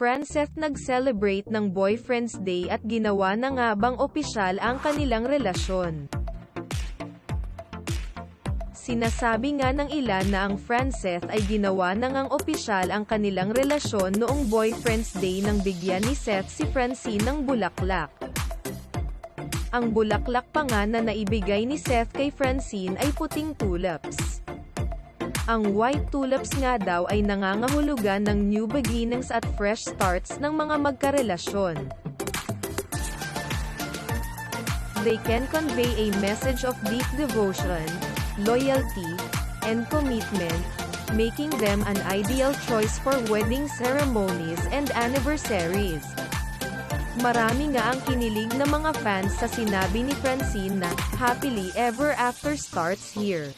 Franceth nag-celebrate ng Boyfriend's Day at ginawa na nga bang opisyal ang kanilang relasyon. Sinasabi nga ng ilan na ang Franceth ay ginawa na ngang opisyal ang kanilang relasyon noong Boyfriend's Day nang bigyan ni Seth si Francine ng bulaklak. Ang bulaklak pa nga na naibigay ni Seth kay Francine ay puting tulips. Ang white tulips nga daw ay nangangahulugan ng new beginnings at fresh starts ng mga magkarelasyon. They can convey a message of deep devotion, loyalty, and commitment, making them an ideal choice for wedding ceremonies and anniversaries. Marami nga ang kinilig na mga fans sa sinabi ni Francine na, happily ever after starts here.